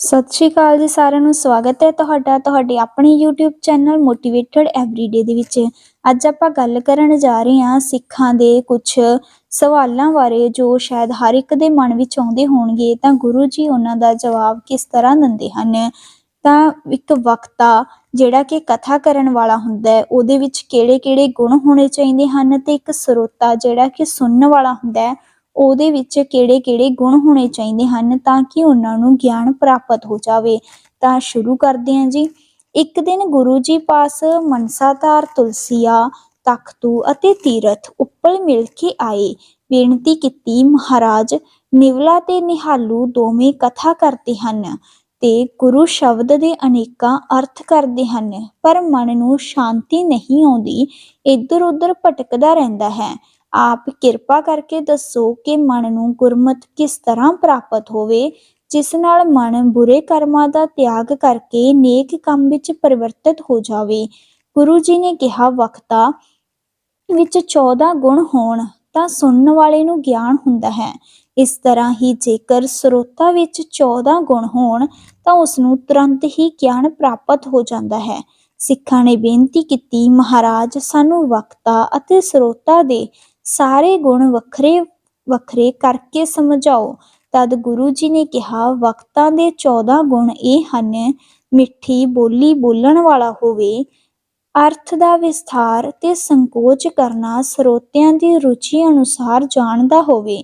ਸਤਿ ਸ਼੍ਰੀ ਅਕਾਲ ਜੀ ਸਾਰਿਆਂ ਨੂੰ, ਸਵਾਗਤ ਹੈ ਤੁਹਾਡਾ, ਤੁਹਾਡੇ ਆਪਣੇ YouTube ਚੈਨਲ ਮੋਟੀਵੇਟਡ ਐਵਰੀਡੇ ਦੇ ਵਿੱਚ। ਅੱਜ ਆਪਾਂ ਗੱਲ ਕਰਨ ਜਾ ਰਹੇ ਹਾਂ ਸਿੱਖਾਂ ਦੇ ਕੁਝ ਸਵਾਲਾਂ ਬਾਰੇ, ਜੋ ਸ਼ਾਇਦ ਹਰ ਇੱਕ ਦੇ ਮਨ ਵਿੱਚ ਆਉਂਦੇ ਹੋਣਗੇ। ਤਾਂ ਗੁਰੂ ਜੀ ਉਹਨਾਂ ਦਾ ਜਵਾਬ ਕਿਸ ਤਰ੍ਹਾਂ ਦਿੰਦੇ ਹਨ? ਤਾਂ ਇੱਕ ਵਕਤਾ, ਜਿਹੜਾ ਕਿ ਕਥਾ ਕਰਨ ਵਾਲਾ ਹੁੰਦਾ ਹੈ, ਉਹਦੇ ਵਿੱਚ ਕਿਹੜੇ-ਕਿਹੜੇ ਗੁਣ ਹੋਣੇ ਚਾਹੀਦੇ ਹਨ? ਤੇ ਇੱਕ ਸਰੋਤਾ, ਜਿਹੜਾ ਕਿ ਸੁਣਨ ਵਾਲਾ ਹੁੰਦਾ ਹੈ ਉਹਦੇ ਵਿੱਚ ਕਿਹੜੇ-ਕਿਹੜੇ ਗੁਣ ਹੋਣੇ ਚਾਹੀਦੇ ਹਨ ਤਾਂ ਕਿ ਉਹਨਾਂ ਨੂੰ ਗਿਆਨ ਪ੍ਰਾਪਤ ਹੋ ਜਾਵੇ। ਤਾਂ ਸ਼ੁਰੂ ਕਰਦੇ ਹਾਂ ਜੀ। ਇੱਕ ਦਿਨ ਗੁਰੂ ਜੀ ਪਾਸ ਮਨਸਾਧਾਰ ਤੁਲਸੀਆ, ਤਖਤੂ ਅਤੇ ਤੀਰਥ ਉੱਪਲ ਮਿਲ ਕੇ ਆਏ। ਬੇਨਤੀ ਕੀਤੀ, ਮਹਾਰਾਜ, ਨਿਵਲਾ ਤੇ ਨਿਹਾਲੂ ਦੋਵੇਂ ਕਥਾ ਕਰਦੇ ਹਨ ਤੇ ਗੁਰੂ ਸ਼ਬਦ ਦੇ ਅਨੇਕਾਂ ਅਰਥ ਕਰਦੇ ਹਨ, ਪਰ ਮਨ ਨੂੰ ਸ਼ਾਂਤੀ ਨਹੀਂ ਆਉਂਦੀ। ਇੱਧਰ ਉੱਧਰ ਭਟਕਦਾ ਰਹਿੰਦਾ ਹੈ। ਆਪ ਕਿਰਪਾ ਕਰਕੇ ਦੱਸੋ ਕਿ ਮਨ ਨੂੰ ਗੁਰਮਤ ਕਿਸ ਤਰ੍ਹਾਂ ਪ੍ਰਾਪਤ ਹੋਵੇ, ਜਿਸ ਨਾਲ ਮਨ ਬੁਰੇ ਕਰਮਾਂ ਦਾ ਤਿਆਗ ਕਰਕੇ ਨੇਕ ਕੰਮ ਵਿੱਚ ਪਰਿਵਰਤਿਤ ਹੋ ਜਾਵੇ। ਗੁਰੂ ਜੀ ਨੇ ਕਿਹਾ, ਵਕਤਾ ਵਿੱਚ 14 ਗੁਣ ਹੋਣ, ਤਾਂ ਸੁਣਨ ਵਾਲੇ ਨੂੰ ਗਿਆਨ ਹੁੰਦਾ ਹੈ। ਇਸ ਤਰ੍ਹਾਂ ਹੀ ਜੇਕਰ ਸਰੋਤਾ ਵਿੱਚ 14 ਗੁਣ ਹੋਣ, ਤਾਂ ਉਸ ਨੂੰ ਤੁਰੰਤ ਹੀ ਗਿਆਨ ਪ੍ਰਾਪਤ ਹੋ ਜਾਂਦਾ ਹੈ। ਸਿੱਖਾਂ ਨੇ ਬੇਨਤੀ ਕੀਤੀ, ਮਹਾਰਾਜ, ਸਾਨੂੰ ਵਕਤਾ ਅਤੇ ਸਰੋਤਾ ਦੇ ਸਾਰੇ ਗੁਣ ਵੱਖਰੇ ਵੱਖਰੇ ਕਰਕੇ ਸਮਝਾਓ। ਤਦ ਗੁਰੂ ਜੀ ਨੇ ਕਿਹਾ, ਵਕਤਾਂ ਦੇ 14 ਗੁਣ ਇਹ ਹਨ, ਮਿੱਠੀ ਬੋਲੀ ਬੋਲਣ ਵਾਲਾ ਹੋਵੇ, ਅਰਥ ਦਾ ਵਿਸਥਾਰ ਤੇ ਸੰਕੋਚ ਕਰਨਾ ਸਰੋਤਿਆਂ ਦੀ ਰੁਚੀ ਅਨੁਸਾਰ ਜਾਣਦਾ ਹੋਵੇ,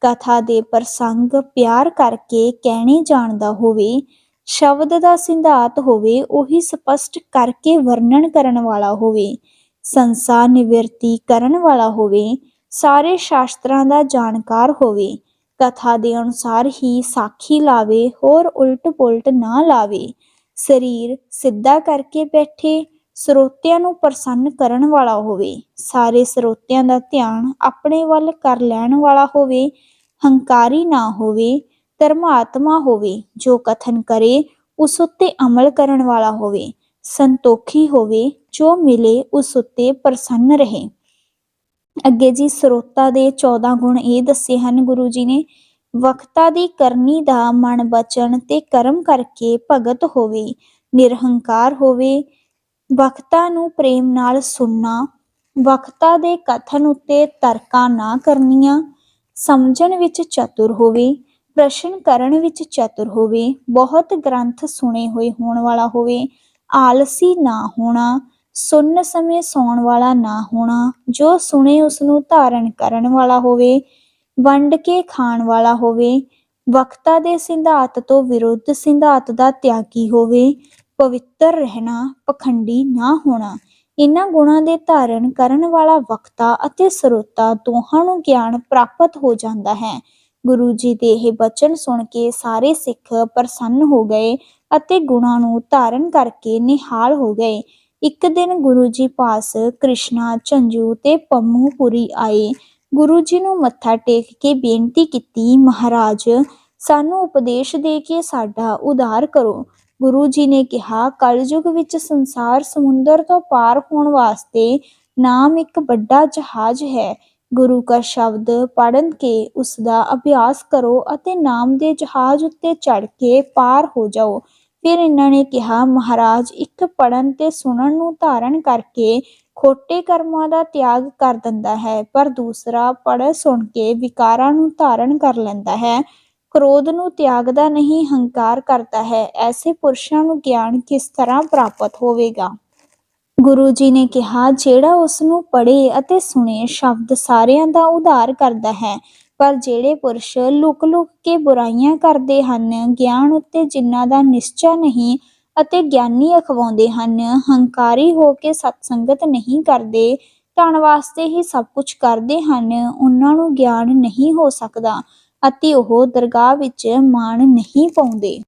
ਕਥਾ ਦੇ ਪ੍ਰਸੰਗ ਪਿਆਰ ਕਰਕੇ ਕਹਿਣੇ ਜਾਣਦਾ ਹੋਵੇ, ਸ਼ਬਦ ਦਾ ਸਿਧਾਂਤ ਹੋਵੇ, ਉਹੀ ਸਪਸ਼ਟ ਕਰਕੇ ਵਰਣਨ ਕਰਨ ਵਾਲਾ ਹੋਵੇ। ਸੰਸਾ ਨਿਵਰਤੀ ਕਰਨ ਵਾਲਾ ਹੋਵੇ, ਸਾਰੇ ਸ਼ਾਸਤਰਾਂ ਦਾ ਜਾਣਕਾਰ ਹੋਵੇ, ਕਥਾ ਦੇ ਅਨੁਸਾਰ ਹੀ ਸਾਖੀ ਲਾਵੇ, ਹੋਰ ਉਲਟ ਪੁਲਟ ਨਾ ਲਾਵੇ, ਸਰੀਰ ਸਿੱਧਾ ਕਰਕੇ ਬੈਠੇ, ਸਰੋਤਿਆਂ ਨੂੰ ਪ੍ਰਸੰਨ ਕਰਨ ਵਾਲਾ ਹੋਵੇ, ਸਾਰੇ ਸਰੋਤਿਆਂ ਦਾ ਧਿਆਨ ਆਪਣੇ ਵੱਲ ਕਰ ਲੈਣ ਵਾਲਾ ਹੋਵੇ, ਹੰਕਾਰੀ ਨਾ ਹੋਵੇ, ਧਰਮਾਤਮਾ ਹੋਵੇ, ਜੋ ਕਥਨ ਕਰੇ, ਉਸ ਉੱਤੇ ਅਮਲ ਕਰਨ ਵਾਲਾ ਹੋਵੇ। ਸੰਤੋਖੀ ਹੋਵੇ, ਜੋ ਮਿਲੇ ਉਸ ਉੱਤੇ ਪ੍ਰਸੰਨ ਰਹੇ। ਅੱਗੇ ਜੀ ਸਰੋਤਾ ਦੇ 14 ਗੁਣ ਇਹ ਦੱਸੇ ਹਨ, ਗੁਰੂ ਜੀ ਨੇ, ਵਕਤਾ ਦੀ ਕਰਨੀ ਦਾ ਮਨ ਬਚਨ ਤੇ ਕਰਮ ਕਰਕੇ ਭਗਤ ਹੋਵੇ, ਨਿਰਹੰਕਾਰ ਹੋਵੇ, ਵਕਤਾ ਨੂੰ ਪ੍ਰੇਮ ਨਾਲ ਸੁਣਨਾ, ਵਕਤਾ ਦੇ ਕਥਨ ਉੱਤੇ ਤਰਕਾਂ ਨਾ ਕਰਨੀਆਂ, ਸਮਝਣ ਵਿੱਚ ਚਤੁਰ ਹੋਵੇ, ਪ੍ਰਸ਼ਨ ਕਰਨ ਵਿੱਚ ਚਤੁਰ ਹੋਵੇ, ਬਹੁਤ ਗ੍ਰੰਥ ਸੁਣੇ ਹੋਏ ਹੋਣ ਵਾਲਾ ਹੋਵੇ ਆਲਸੀ ਨਾ ਹੋਣਾ ਸੁਣਨ ਸਮੇਂ ਸੌਣ ਵਾਲਾ ਨਾ ਹੋਣਾ, ਜੋ ਸੁਣੇ ਉਸ ਨੂੰ ਧਾਰਨ ਕਰਨ ਵਾਲਾ ਹੋਵੇ, ਵੰਡ ਕੇ ਖਾਣ ਵਾਲਾ ਹੋਵੇ, ਵਕਤਾ ਦੇ ਸਿਧਾਂਤ ਤੋਂ ਵਿਰੁੱਧ ਸਿੰਧਾਤ ਦਾ ਤਿਆਗੀ ਹੋਵੇ, ਪਵਿੱਤਰ ਰਹਿਣਾ ਪਖੰਡੀ ਨਾ ਹੋਣਾ ਇਹਨਾਂ ਗੁਣਾਂ ਦੇ ਧਾਰਨ ਕਰਨ ਵਾਲਾ ਵਕਤਾ ਅਤੇ ਸਰੋਤਾ ਦੋਹਾਂ ਨੂੰ ਗਿਆਨ ਪ੍ਰਾਪਤ ਹੋ ਜਾਂਦਾ ਹੈ। ਗੁਰੂ ਜੀ ਦੇ ਇਹ ਬਚਨ ਸੁਣ ਕੇ ਸਾਰੇ ਸਿੱਖ ਪ੍ਰਸੰਨ ਹੋ ਗਏ ਅਤੇ ਗੁਣਾਂ ਨੂੰ ਧਾਰਨ ਕਰਕੇ ਨਿਹਾਲ ਹੋ ਗਏ। ਇੱਕ ਦਿਨ ਗੁਰੂ ਜੀ ਪਾਸ ਕ੍ਰਿਸ਼ਨਾ, ਝੰਜੂ ਤੇ ਪੰਮੂਪੁਰੀ ਆਏ। ਗੁਰੂ ਜੀ ਨੂੰ ਮੱਥਾ ਟੇਕ ਕੇ ਬੇਨਤੀ ਕੀਤੀ, ਮਹਾਰਾਜ, ਸਾਨੂੰ ਉਪਦੇਸ਼ ਦੇ ਕੇ ਸਾਡਾ ਉਧਾਰ ਕਰੋ। ਗੁਰੂ ਜੀ ਨੇ ਕਿਹਾ, ਕਲਯੁਗ ਵਿੱਚ ਸੰਸਾਰ ਸਮੁੰਦਰ ਤੋਂ ਪਾਰ ਹੋਣ ਵਾਸਤੇ ਨਾਮ ਇੱਕ ਵੱਡਾ ਜਹਾਜ਼ ਹੈ। ਗੁਰੂ ਦਾ ਸ਼ਬਦ ਪੜਨ ਕੇ ਉਸ ਦਾ ਅਭਿਆਸ ਕਰੋ ਅਤੇ ਨਾਮ ਦੇ ਜਹਾਜ਼ ਉੱਤੇ ਚੜ ਕੇ ਪਾਰ ਹੋ ਜਾਓ। ਫਿਰ ਇਹਨਾਂ ਨੇ ਕਿਹਾ, ਮਹਾਰਾਜ, ਇੱਕ ਪੜਨ ਤੇ ਸੁਣਨ ਨੂੰ ਧਾਰਨ ਕਰਕੇ ਖੋਟੇ ਕਰਮਾਂ ਦਾ ਤਿਆਗ ਕਰ ਦਿੰਦਾ ਹੈ, ਪਰ ਦੂਸਰਾ ਪੜ੍ਹ ਸੁਣ ਕੇ ਵਿਕਾਰਾਂ ਨੂੰ ਧਾਰਨ ਕਰ ਲੈਂਦਾ ਹੈ। ਕ੍ਰੋਧ ਨੂੰ ਤਿਆਗਦਾ ਨਹੀਂ, ਹੰਕਾਰ ਕਰਦਾ ਹੈ। ਐਸੇ ਪੁਰਸ਼ਾਂ ਨੂੰ ਗਿਆਨ ਕਿਸ ਤਰ੍ਹਾਂ ਪ੍ਰਾਪਤ ਹੋਵੇਗਾ? ਗੁਰੂ ਜੀ ਨੇ ਕਿਹਾ, ਜਿਹੜਾ ਉਸ ਨੂੰ ਪੜ੍ਹੇ ਅਤੇ ਸੁਣੇ, ਸ਼ਬਦ ਸਾਰਿਆਂ ਦਾ ਉਧਾਰ ਕਰਦਾ ਹੈ। ਪਰ ਜਿਹੜੇ ਪੁਰਸ਼ ਲੁਕ-ਲੁਕ ਕੇ ਬੁਰਾਈਆਂ ਕਰਦੇ ਹਨ, ਗਿਆਨ ਉੱਤੇ ਜਿਨ੍ਹਾਂ ਦਾ ਨਿਸ਼ਚਾ ਨਹੀਂ ਅਤੇ ਗਿਆਨੀ ਅਖਵਾਉਂਦੇ ਹਨ, ਹੰਕਾਰੀ ਹੋ ਕੇ ਸਤਸੰਗਤ ਨਹੀਂ ਕਰਦੇ, ਧਨ ਵਾਸਤੇ ਹੀ ਸਭ ਕੁਝ ਕਰਦੇ ਹਨ, ਉਹਨਾਂ ਨੂੰ ਗਿਆਨ ਨਹੀਂ ਹੋ ਸਕਦਾ ਅਤੇ ਉਹ ਦਰਗਾਹ ਵਿੱਚ ਮਾਣ ਨਹੀਂ ਪਾਉਂਦੇ।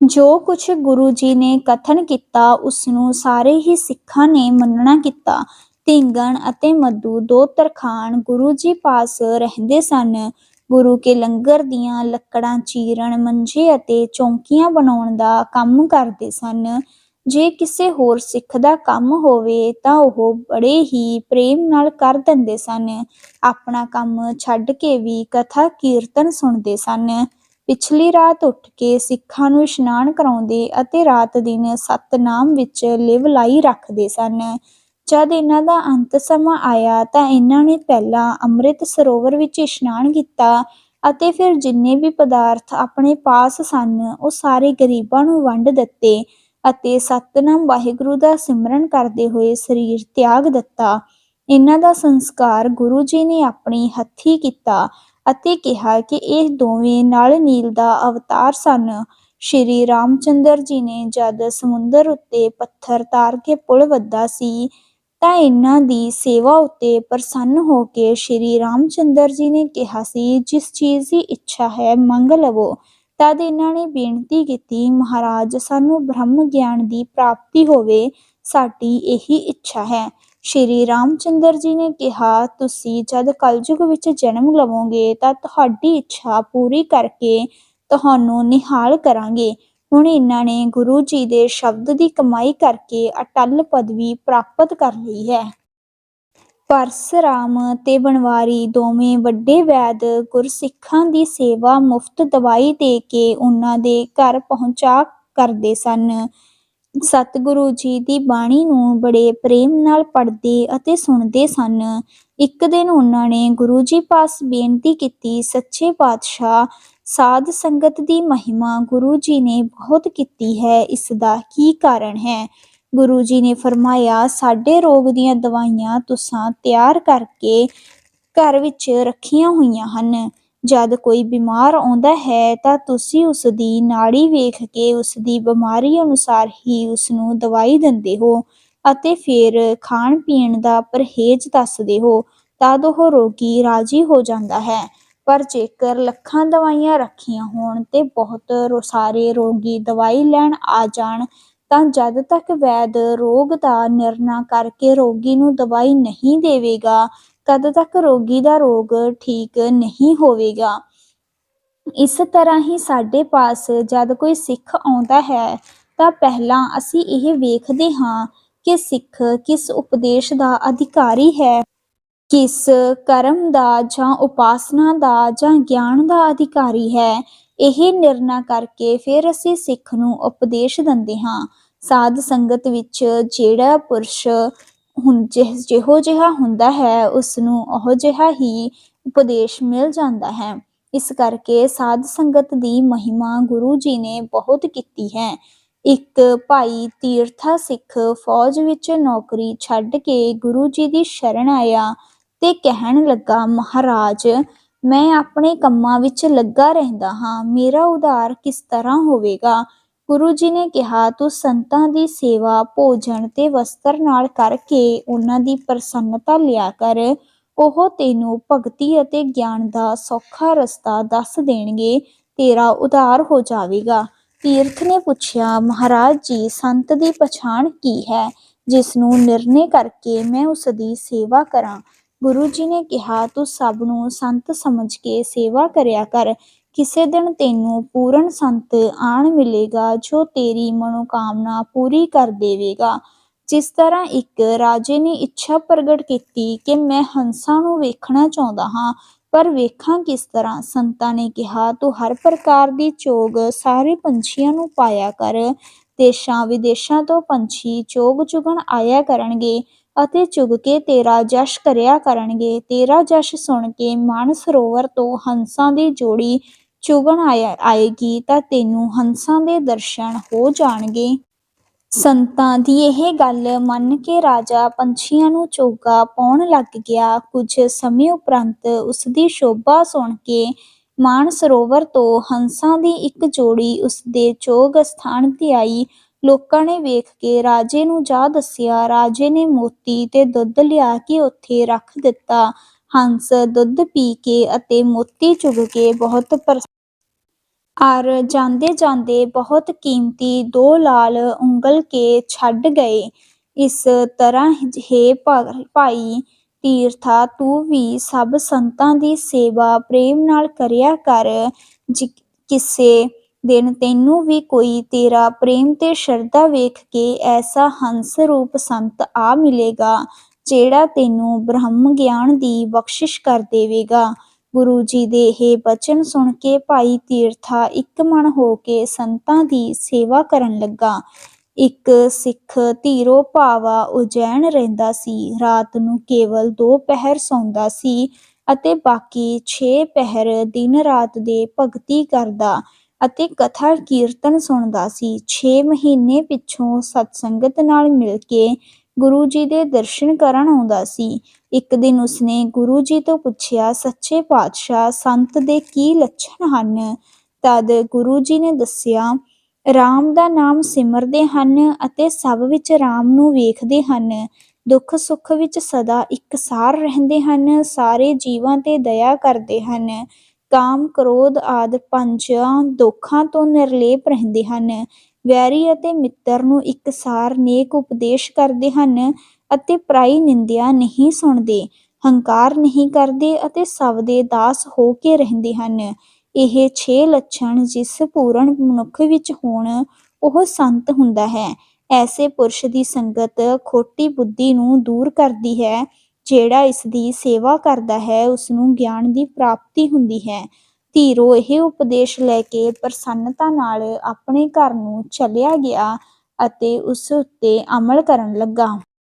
ਜੋ ਕੁਝ ਗੁਰੂ ਜੀ ਨੇ ਕਥਨ ਕੀਤਾ ਉਸ ਨੂੰ ਸਾਰੇ ਹੀ ਸਿੱਖਾਂ ਨੇ ਮੰਨਣਾ ਕੀਤਾ। ਢਿੰਗਣ ਅਤੇ ਮੱਦੂ ਦੋ ਤਰਖਾਣ ਗੁਰੂ ਜੀ ਪਾਸ ਰਹਿੰਦੇ ਸਨ। ਗੁਰੂ ਕੇ ਲੰਗਰ ਦੀਆਂ ਲੱਕੜਾਂ ਚੀਰਨ, ਮੰਜੇ ਅਤੇ ਚੌਂਕੀਆਂ ਬਣਾਉਣ ਦਾ ਕੰਮ ਕਰਦੇ ਸਨ। ਜੇ ਕਿਸੇ ਹੋਰ ਸਿੱਖ ਦਾ ਕੰਮ ਹੋਵੇ, ਤਾਂ ਉਹ ਬੜੇ ਹੀ ਪ੍ਰੇਮ ਨਾਲ ਕਰ ਦਿੰਦੇ ਸਨ। ਆਪਣਾ ਕੰਮ ਛੱਡ ਕੇ ਵੀ ਕਥਾ ਕੀਰਤਨ ਸੁਣਦੇ ਸਨ। ਪਿਛਲੀ ਰਾਤ ਉੱਠ ਕੇ ਸਿੱਖਾਂ ਨੂੰ ਇਸ਼ਨਾਨ ਕਰਾਉਂਦੇ ਅਤੇ ਰਾਤ ਦਿਨ ਸਤਨਾਮ ਵਿੱਚ ਲਿਵ ਲਾਈ ਰੱਖਦੇ ਸਨ। ਜਦ ਇਹਨਾਂ ਦਾ ਅੰਤ ਸਮਾਂ ਆਇਆ ਤਾਂ ਇਹਨਾਂ ਨੇ ਪਹਿਲਾਂ ਅੰਮ੍ਰਿਤ ਸਰੋਵਰ ਵਿੱਚ ਇਸ਼ਨਾਨ ਕੀਤਾ ਅਤੇ ਫਿਰ ਜਿੰਨੇ ਵੀ ਪਦਾਰਥ ਆਪਣੇ ਪਾਸ ਸਨ, ਉਹ ਸਾਰੇ ਗਰੀਬਾਂ ਨੂੰ ਵੰਡ ਦਿੱਤੇ ਅਤੇ ਸਤਨਾਮ ਵਾਹਿਗੁਰੂ ਦਾ ਸਿਮਰਨ ਕਰਦੇ ਹੋਏ ਸਰੀਰ ਤਿਆਗ ਦਿੱਤਾ। ਇਹਨਾਂ ਦਾ ਸੰਸਕਾਰ ਗੁਰੂ ਜੀ ਨੇ ਆਪਣੀ ਹੱਥੀ ਕੀਤਾ ਅਤੇ ਕਿਹਾ ਕਿ ਇਹ ਦੋਵੇਂ ਨਲ ਨੀਲ ਦਾ ਅਵਤਾਰ ਸਨ। ਸ਼੍ਰੀ ਰਾਮਚੰਦਰ ਜੀ ਨੇ ਜਦ ਸਮੁੰਦਰ ਉੱਤੇ ਪੱਥਰ ਤਾਰ ਕੇ ਪੁਲ ਵੱਧਾ ਸੀ, ਤਾਂ ਇਹਨਾਂ ਦੀ ਸੇਵਾ ਉੱਤੇ ਪ੍ਰਸੰਨ ਹੋ ਕੇ ਸ਼੍ਰੀ ਰਾਮਚੰਦਰ ਜੀ ਨੇ ਕਿਹਾ ਸੀ, ਜਿਸ ਚੀਜ਼ ਦੀ ਇੱਛਾ ਹੈ, ਮੰਗ ਲਵੋ। ਤਦ ਇਹਨਾਂ ਨੇ ਬੇਨਤੀ ਕੀਤੀ, ਮਹਾਰਾਜ, ਸਾਨੂੰ ਬ੍ਰਹਮ ਗਿਆਨ ਦੀ ਪ੍ਰਾਪਤੀ ਹੋਵੇ, ਸਾਡੀ ਇਹੀ ਇੱਛਾ ਹੈ। ਸ਼੍ਰੀ ਰਾਮਚੰਦਰ ਜੀ ਨੇ ਕਿਹਾ, ਤੁਸੀਂ ਜਦ ਕਲਯੁਗ ਵਿੱਚ ਜਨਮ ਲਵੋਗੇ ਤਾਂ ਤੁਹਾਡੀ ਇੱਛਾ ਪੂਰੀ ਕਰਕੇ ਤੁਹਾਨੂੰ ਨਿਹਾਲ ਕਰਾਂਗੇ। ਹੁਣ ਇਹਨਾਂ ਨੇ ਗੁਰੂ ਜੀ ਦੇ ਸ਼ਬਦ ਦੀ ਕਮਾਈ ਕਰਕੇ ਅਟਲ ਪਦਵੀ ਪ੍ਰਾਪਤ ਕਰ ਲਈ ਹੈ। ਪਰਸਰਾਮ ਤੇ ਬਨਵਾਰੀ ਦੋਵੇਂ ਵੱਡੇ ਵੈਦ ਗੁਰਸਿੱਖਾਂ ਦੀ ਸੇਵਾ ਮੁਫਤ ਦਵਾਈ ਦੇ ਕੇ ਉਹਨਾਂ ਦੇ ਘਰ ਪਹੁੰਚਾ ਕਰਦੇ ਸਨ। ਸਤਿਗੁਰੂ ਜੀ ਦੀ ਬਾਣੀ ਨੂੰ ਬੜੇ ਪ੍ਰੇਮ ਨਾਲ ਪੜ੍ਹਦੇ ਅਤੇ ਸੁਣਦੇ ਸਨ। ਇੱਕ ਦਿਨ ਉਹਨਾਂ ਨੇ ਗੁਰੂ ਜੀ ਪਾਸ ਬੇਨਤੀ ਕੀਤੀ, ਸੱਚੇ ਪਾਤਸ਼ਾਹ, ਸਾਧ ਸੰਗਤ ਦੀ ਮਹਿਮਾ ਗੁਰੂ ਜੀ ਨੇ ਬਹੁਤ ਕੀਤੀ ਹੈ, ਇਸ ਦਾ ਕੀ ਕਾਰਨ ਹੈ? ਗੁਰੂ ਜੀ ਨੇ ਫਰਮਾਇਆ, ਸਾਡੇ ਰੋਗ ਦੀਆਂ ਦਵਾਈਆਂ ਤੁਸਾਂ ਤਿਆਰ ਕਰਕੇ ਘਰ ਵਿੱਚ ਰੱਖੀਆਂ ਹੋਈਆਂ ਹਨ। ਜਦ ਕੋਈ ਬਿਮਾਰ ਆਉਂਦਾ ਹੈ ਤਾਂ ਤੁਸੀਂ ਉਸ ਦੀ ਨਾੜੀ ਵੇਖ ਕੇ ਉਸ ਦੀ ਬਿਮਾਰੀ ਅਨੁਸਾਰ ਹੀ ਉਸ ਨੂੰ ਦਵਾਈ ਦਿੰਦੇ ਹੋ ਅਤੇ ਫਿਰ ਖਾਣ ਪੀਣ ਦਾ ਪਰਹੇਜ਼ ਦੱਸਦੇ ਹੋ, ਤਦ ਉਹ ਰੋਗੀ ਰਾਜੀ ਹੋ ਜਾਂਦਾ ਹੈ। ਪਰ ਜੇਕਰ ਲੱਖਾਂ ਦਵਾਈਆਂ ਰੱਖੀਆਂ ਹੋਣ ਤੇ ਬਹੁਤ ਸਾਰੇ ਰੋਗੀ ਦਵਾਈ ਲੈਣ ਆ ਜਾਣ, ਤਾਂ ਜਦ ਤੱਕ ਵੈਦ ਰੋਗ ਦਾ ਨਿਰਣਾ ਕਰਕੇ ਰੋਗੀ ਨੂੰ ਦਵਾਈ ਨਹੀਂ ਦੇਵੇਗਾ ਤਦ ਤੱਕ ਰੋਗੀ ਦਾ ਰੋਗ ਠੀਕ ਨਹੀਂ ਹੋਵੇਗਾ। ਇਸ ਤਰ੍ਹਾਂ ਹੀ ਸਾਡੇ ਪਾਸ ਜਦ ਕੋਈ ਸਿੱਖ ਆਉਂਦਾ ਹੈ, ਤਾਂ ਪਹਿਲਾਂ ਅਸੀਂ ਇਹ ਵੇਖਦੇ ਹਾਂ ਕਿ ਸਿੱਖ ਕਿਸ ਉਪਦੇਸ਼ ਦਾ ਅਧਿਕਾਰੀ ਹੈ। ਕਿਸ ਕਰਮ ਦਾ ਜਾਂ ਉਪਾਸਨਾ ਦਾ ਜਾਂ ਗਿਆਨ ਦਾ ਅਧਿਕਾਰੀ ਹੈ, ਇਹ ਨਿਰਣਾ ਕਰਕੇ ਫਿਰ ਅਸੀਂ ਸਿੱਖ ਨੂੰ ਉਪਦੇਸ਼ ਦਿੰਦੇ ਹਾਂ। ਸਾਧ ਸੰਗਤ ਵਿੱਚ ਜਿਹੜਾ ਪੁਰਸ਼ ਹੁਣ ਜਿਹੋ, ਜਿਹਾ ਹੁੰਦਾ ਹੈ ਉਸ ਨੂੰ ਉਹ ਜਿਹਾ ਹੀ ਉਪਦੇਸ਼ ਮਿਲ ਜਾਂਦਾ ਹੈ। ਇਸ ਕਰਕੇ ਸਾਧ ਸੰਗਤ ਦੀ ਮਹਿਮਾ ਗੁਰੂ ਜੀ ਨੇ ਬਹੁਤ ਕੀਤੀ ਹੈ। ਇੱਕ ਭਾਈ ਤੀਰਥਾ ਸਿੱਖ ਫੌਜ ਵਿੱਚ ਨੌਕਰੀ ਛੱਡ ਕੇ ਗੁਰੂ ਜੀ ਦੀ ਸ਼ਰਨ ਆਇਆ ਤੇ ਕਹਿਣ ਲੱਗਾ, ਮਹਾਰਾਜ, ਮੈਂ ਆਪਣੇ ਕੰਮਾਂ ਵਿੱਚ ਲੱਗਾ ਰਹਿੰਦਾ ਹਾਂ। ਮੇਰਾ ਉਧਾਰ ਕਿਸ ਤਰ੍ਹਾਂ ਹੋਵੇਗਾ? ਗੁਰੂ ਜੀ ਨੇ ਕਿਹਾ, ਤੂੰ ਸੰਤਾਂ ਦੀ ਸੇਵਾ, ਭੋਜਨ ਤੇ ਵਸਤਰ ਨਾਲ ਕਰਕੇ ਉਹਨਾਂ ਦੀ ਪ੍ਰਸੰਨਤਾ ਲਿਆ ਕਰ। ਉਹ ਤੈਨੂੰ ਭਗਤੀ ਅਤੇ ਗਿਆਨ ਦਾ ਸੌਖਾ ਰਸਤਾ ਦੱਸ ਦੇਣਗੇ, ਤੇਰਾ ਉਧਾਰ ਹੋ ਜਾਵੇਗਾ। ਤੀਰਥ ਨੇ ਪੁੱਛਿਆ, ਮਹਾਰਾਜ ਜੀ, ਸੰਤ ਦੀ ਪਛਾਣ ਕੀ ਹੈ? ਜਿਸ ਨੂੰ ਨਿਰਣੇ ਕਰਕੇ ਮੈਂ ਉਸ ਦੀ ਸੇਵਾ ਕਰਾਂ। ਗੁਰੂ ਜੀ ਨੇ ਕਿਹਾ, ਤੂੰ ਸਭ ਨੂੰ ਸੰਤ ਸਮਝ ਕੇ ਸੇਵਾ ਕਰਿਆ ਕਰ। ਕਿਸੇ ਦਿਨ ਤੈਨੂੰ ਪੂਰਨ ਸੰਤ ਆਣ ਮਿਲੇਗਾ, ਜੋ ਤੇਰੀ ਮਨੋਕਾਮਨਾ ਪੂਰੀ ਕਰ ਦੇਵੇਗਾ। ਜਿਸ ਤਰ੍ਹਾਂ ਇੱਕ ਰਾਜੇ ਨੇ ਇੱਛਾ ਪ੍ਰਗਟ ਕੀਤੀ ਕਿ ਮੈਂ ਹੰਸਾਂ ਨੂੰ ਵੇਖਣਾ ਚਾਹੁੰਦਾ ਹਾਂ, ਪਰ ਵੇਖਾਂ ਕਿਸ ਤਰ੍ਹਾਂ? ਸੰਤਾਂ ਨੇ ਕਿਹਾ, ਤੂੰ ਹਰ ਪ੍ਰਕਾਰ ਦੀ ਚੋਗ ਸਾਰੇ ਪੰਛੀਆਂ ਨੂੰ ਪਾਇਆ ਕਰ। ਦੇਸ਼ਾਂ ਵਿਦੇਸ਼ਾਂ ਤੋਂ ਪੰਛੀ ਚੋਗ ਚੁਗਣ ਆਇਆ ਕਰਨਗੇ। ਅਤੇ ਚੁਗ ਕੇ ਤੇਰਾ ਜਸ਼ ਕਰਿਆ ਕਰਨਗੇ। ਤੇਰਾ ਜਸ਼ ਸੁਣ ਕੇ ਮਾਨ ਸਰੋਵਰ ਤੋਂ ਹੰਸਾਂ ਦੀ ਜੋੜੀ ਚੁਗਣ ਆਇਆ ਆਏਗੀ ਤਾਂ ਤੈਨੂੰ ਹੰਸਾਂ ਦੇ ਦਰਸ਼ਨ ਹੋ ਜਾਣਗੇ। ਸੰਤਾਂ ਦੀ ਇਹ ਗੱਲ ਮੰਨ ਕੇ ਰਾਜਾ ਪੰਛੀਆਂ ਨੂੰ ਚੋਗਾ ਪਾਉਣ ਲੱਗ ਗਿਆ। ਕੁਝ ਸਮੇਂ ਉਪਰੰਤ ਉਸ ਦੀ ਸ਼ੋਭਾ ਸੁਣ ਕੇ ਮਾਨ ਸਰੋਵਰ ਤੋਂ ਹੰਸਾਂ ਦੀ ਇੱਕ ਜੋੜੀ ਉਸ ਦੇ ਚੋਗ ਸਥਾਨ ਤੇ ਆਈ। ਲੋਕਾਂ ਨੇ ਵੇਖ ਕੇ ਰਾਜੇ ਨੂੰ ਜਾ ਦੱਸਿਆ। ਰਾਜੇ ਨੇ ਮੋਤੀ ਤੇ ਦੁੱਧ ਲਿਆ ਕੇ ਉੱਥੇ ਰੱਖ ਦਿੱਤਾ। ਹੰਸ ਦੁੱਧ ਪੀ ਕੇ ਅਤੇ ਮੋਤੀ ਚੁਗ ਕੇ ਬਹੁਤ ਪ੍ਰਸ- ਔਰ ਜਾਂਦੇ ਜਾਂਦੇ ਬਹੁਤ ਕੀਮਤੀ ਦੋ ਲਾਲ ਉਂਗਲ ਕੇ ਛੱਡ ਗਏ। ਇਸ ਤਰ੍ਹਾਂ ਹੈ ਭਾਈ ਤੀਰਥਾ, ਤੂੰ ਵੀ ਸਭ ਸੰਤਾਂ ਦੀ ਸੇਵਾ ਪ੍ਰੇਮ ਨਾਲ ਕਰਿਆ ਕਰ। ਕਿਸੇ ਦਿਨ ਤੈਨੂੰ ਵੀ ਕੋਈ ਤੇਰਾ ਪ੍ਰੇਮ ਤੇ ਸ਼ਰਧਾ ਵੇਖ ਕੇ ਐਸਾ ਹੰਸ ਰੂਪ ਸੰਤ ਆ ਮਿਲੇਗਾ, ਜਿਹੜਾ ਤੈਨੂੰ ਬ੍ਰਹਮ ਗਿਆਨ ਦੀ ਬਖਸ਼ਿਸ਼ ਕਰ ਦੇਵੇਗਾ। ਗੁਰੂ ਜੀ ਦੇ ਇਹ ਬਚਨ ਸੁਣ ਕੇ ਭਾਈ ਤੀਰਥਾ ਇੱਕ ਮਨ ਹੋ ਕੇ ਸੰਤਾਂ ਦੀ ਸੇਵਾ ਕਰਨ ਲੱਗਾ। ਇੱਕ ਸਿੱਖ ਧੀਰੋ ਭਾਵਾ ਉਜੈਨ ਰਹਿੰਦਾ ਸੀ, ਰਾਤ ਨੂੰ ਕੇਵਲ ਦੋ ਪਹਿਰ ਸੌਂਦਾ ਸੀ ਅਤੇ ਬਾਕੀ 6 ਪਹਿਰ ਦਿਨ ਰਾਤ ਦੇ ਭਗਤੀ ਕਰਦਾ। ਅਤੇ ਕਥਾ ਕੀਰਤਨ ਸੁਣਦਾ ਸੀ। 6 ਮਹੀਨੇ ਪਿੱਛੋਂ ਸਤਸੰਗਤ ਨਾਲ ਮਿਲ ਕੇ ਗੁਰੂ ਜੀ ਦੇ ਦਰਸ਼ਨ ਕਰਨ ਆਉਂਦਾ ਸੀ। ਇੱਕ ਦਿਨ ਉਸਨੇ ਗੁਰੂ ਜੀ ਤੋਂ ਪੁੱਛਿਆ, ਸੱਚੇ ਪਾਤਸ਼ਾਹ, ਸੰਤ ਦੇ ਕੀ ਲੱਛਣ ਹਨ? ਤਦ ਗੁਰੂ ਜੀ ਨੇ ਦੱਸਿਆ, ਰਾਮ ਦਾ ਨਾਮ ਸਿਮਰਦੇ ਹਨ ਅਤੇ ਸਭ ਵਿੱਚ ਰਾਮ ਨੂੰ ਵੇਖਦੇ ਹਨ। ਦੁੱਖ ਸੁੱਖ ਵਿੱਚ ਸਦਾ ਇੱਕਸਾਰ ਰਹਿੰਦੇ ਹਨ, ਸਾਰੇ ਜੀਵਾਂ ਤੇ ਦਇਆ ਕਰਦੇ ਹਨ। ਕਾਮ, ਕ੍ਰੋਧ ਆਦਿ ਪੰਜਾਂ ਦੋਖਾਂ ਤੋਂ ਨਿਰਲੇਪ ਰਹਿੰਦੇ ਹਨ। ਵੈਰੀ ਅਤੇ ਮਿੱਤਰ ਨੂੰ ਇੱਕਸਾਰ ਨੇਕ ਉਪਦੇਸ਼ ਕਰਦੇ ਹਨ ਅਤੇ ਪਰਾਈ ਨਿੰਦਿਆ ਨਹੀਂ ਸੁਣਦੇ, ਹੰਕਾਰ ਨਹੀਂ ਕਰਦੇ ਅਤੇ ਸਭ ਦੇ ਦਾਸ ਹੋ ਕੇ ਰਹਿੰਦੇ ਹਨ। ਇਹ 6 ਲੱਛਣ ਜਿਸ ਪੂਰਨ ਮਨੁੱਖ ਵਿੱਚ ਹੋਣ, ਉਹ ਸੰਤ ਹੁੰਦਾ ਹੈ। ਐਸੇ ਪੁਰਸ਼ ਦੀ ਸੰਗਤ ਖੋਟੀ ਬੁੱਧੀ ਨੂੰ ਦੂਰ ਕਰਦੀ ਹੈ। ਜਿਹੜਾ ਇਸ ਦੀ ਸੇਵਾ ਕਰਦਾ ਹੈ ਉਸ ਨੂੰ ਗਿਆਨ ਦੀ ਪ੍ਰਾਪਤੀ ਹੁੰਦੀ ਹੈ। ਧੀਰੋ, ਇਹ ਉਪਦੇਸ਼ ਲੈ ਕੇ ਪ੍ਰਸੰਨਤਾ ਨਾਲ ਆਪਣੇ ਘਰ ਨੂੰ ਚਲਿਆ ਗਿਆ ਅਤੇ ਉਸ ਉੱਤੇ ਅਮਲ ਕਰਨ ਲੱਗਾ।